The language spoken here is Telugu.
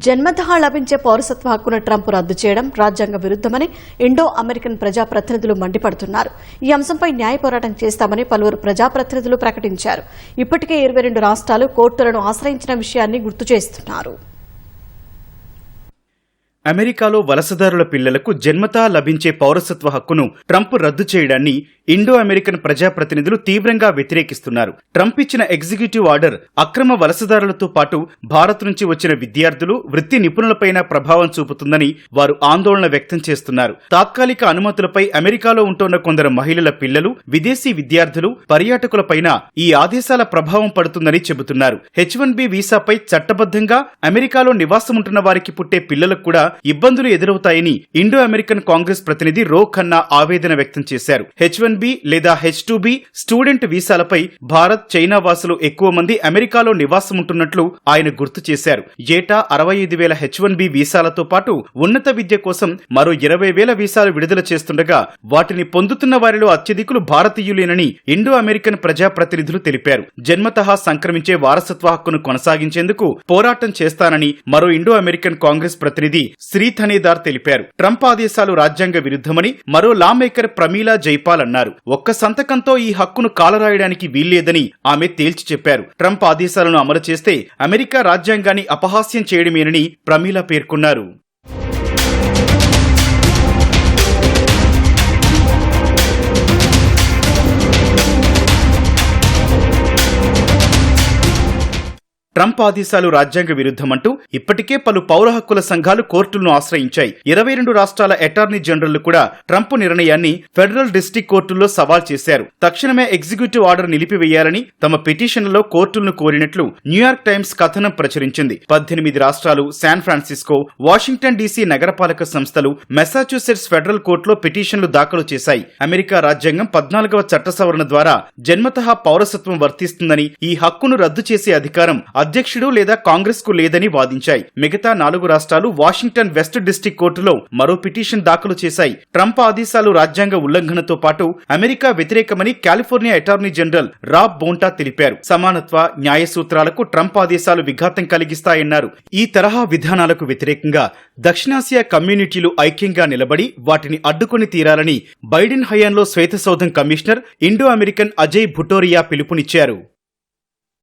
జన్మతః లభించే పౌరసత్వ హక్కును ట్రంప్ రద్దు చేయడం రాజ్యాంగ విరుద్ధమని ఇండో అమెరికన్ ప్రజాప్రతినిధులు మండిపడుతున్నారు. ఈ అంశంపై న్యాయ పోరాటం చేస్తామని పలువురు ప్రజాప్రతినిధులు ప్రకటించారు. ఇప్పటికే ఇరవై రెండు రాష్ట్రాలు కోర్టులను ఆశ్రయించిన విషయాన్ని గుర్తు చేస్తున్నారు. అమెరికాలో వలసదారుల పిల్లలకు జన్మతా లభించే పౌరసత్వ హక్కును ట్రంప్ రద్దు చేయడాన్ని ఇండో అమెరికన్ ప్రజాప్రతినిధులు తీవ్రంగా వ్యతిరేకిస్తున్నారు. ట్రంప్ ఇచ్చిన ఎగ్జిక్యూటివ్ ఆర్డర్ అక్రమ వలసదారులతో పాటు భారత్ నుంచి వచ్చిన విద్యార్థులు వృత్తి నిపుణులపైన ప్రభావం చూపుతుందని వారు ఆందోళన వ్యక్తం చేస్తున్నారు. తాత్కాలిక అనుమతులపై అమెరికాలో ఉంటున్న కొందరు మహిళల పిల్లలు విదేశీ విద్యార్థులు పర్యాటకులపైన ఈ ఆదేశాల ప్రభావం పడుతుందని చెబుతున్నారు. హెచ్ వన్ బి వీసాపై చట్టబద్ధంగా అమెరికాలో నివాసం ఉంటున్న వారికి పుట్టే పిల్లలకు కూడా ఇబ్బందులు ఎదురవుతాయని ఇండో అమెరికన్ కాంగ్రెస్ ప్రతినిధి రో ఖన్నా ఆవేదన వ్యక్తం చేశారు. హెచ్ వన్ బి లేదా హెచ్ టూ బి స్టూడెంట్ వీసాలపై భారత్ చైనా వాసులు ఎక్కువ మంది అమెరికాలో నివాసం ఉంటున్నట్లు ఆయన గుర్తు చేశారు. ఏటా అరవై ఐదు వేల హెచ్ వన్ బి వీసాలతో పాటు ఉన్నత విద్య కోసం మరో ఇరవై వేల వీసాలు విడుదల చేస్తుండగా వాటిని పొందుతున్న వారిలో అత్యధికులు భారతీయులేనని ఇండో అమెరికన్ ప్రజాప్రతినిధులు తెలిపారు. జన్మతః సంక్రమించే వారసత్వ హక్కును కొనసాగించేందుకు పోరాటం చేస్తానని మరో ఇండో అమెరికన్ కాంగ్రెస్ ప్రతినిధి శ్రీ థనేదార్ తెలిపారు. ట్రంప్ ఆదేశాలు రాజ్యాంగ విరుద్ధమని మరో లా మేకర్ ప్రమీలా జైపాల్ అన్నారు. ఒక్క సంతకంతో ఈ హక్కును కాలరాయడానికి వీల్లేదని ఆమె తేల్చి చెప్పారు. ట్రంప్ ఆదేశాలను అమలు చేస్తే అమెరికా రాజ్యాంగాన్ని అపహాస్యం చేయడమేనని ప్రమీల పేర్కొన్నారు. ట్రంప్ ఆదేశాలు రాజ్యాంగ విరుద్ధమంటూ ఇప్పటికే పలు పౌర హక్కుల సంఘాలు కోర్టులను ఆశ్రయించాయి. ఇరవై రెండు రాష్ట్రాల అటార్నీ జనరల్ కూడా ట్రంప్ నిర్ణయాన్ని ఫెడరల్ డిస్టిక్ కోర్టుల్లో సవాల్ చేశారు. తక్షణమే ఎగ్జిక్యూటివ్ ఆర్డర్ నిలిపివేయాలని తమ పిటిషన్లలో కోర్టులను కోరినట్లు న్యూయార్క్ టైమ్స్ కథనం ప్రచురించింది. పద్దెనిమిది రాష్ట్రాలు శాన్ ఫ్రాన్సిస్కో వాషింగ్టన్ డీసీ నగరపాలక సంస్థలు మెసాచ్యూసెట్స్ ఫెడరల్ కోర్టులో పిటిషన్లు దాఖలు చేశాయి. అమెరికా రాజ్యాంగం పద్నాలుగవ చట్ట సవరణ ద్వారా జన్మతహా పౌరసత్వం వర్తిస్తుందని ఈ హక్కును రద్దు చేసే అధికారం అధ్యక్షుడు లేదా కాంగ్రెస్కు లేదని వాదించాయి. మిగతా నాలుగు రాష్ట్రాలు వాషింగ్టన్ వెస్ట్ డిస్టిక్ కోర్టులో మరో పిటిషన్ దాఖలు చేశాయి. ట్రంప్ ఆదేశాలు రాజ్యాంగ ఉల్లంఘనతో పాటు America వ్యతిరేకమని California attorney general Rob Bonta తెలిపారు. సమానత్వ న్యాయ సూత్రాలకు ట్రంప్ ఆదేశాలు విఘాతం కలిగిస్తాయన్నారు. ఈ తరహా విధానాలకు వ్యతిరేకంగా దక్షిణాసియా కమ్యూనిటీలు ఐక్యంగా నిలబడి వాటిని అడ్డుకొని తీరాలని బైడెన్ హయాంలో శ్వేతసౌధం commissioner Indo American Ajay Bhutoria పిలుపునిచ్చారు.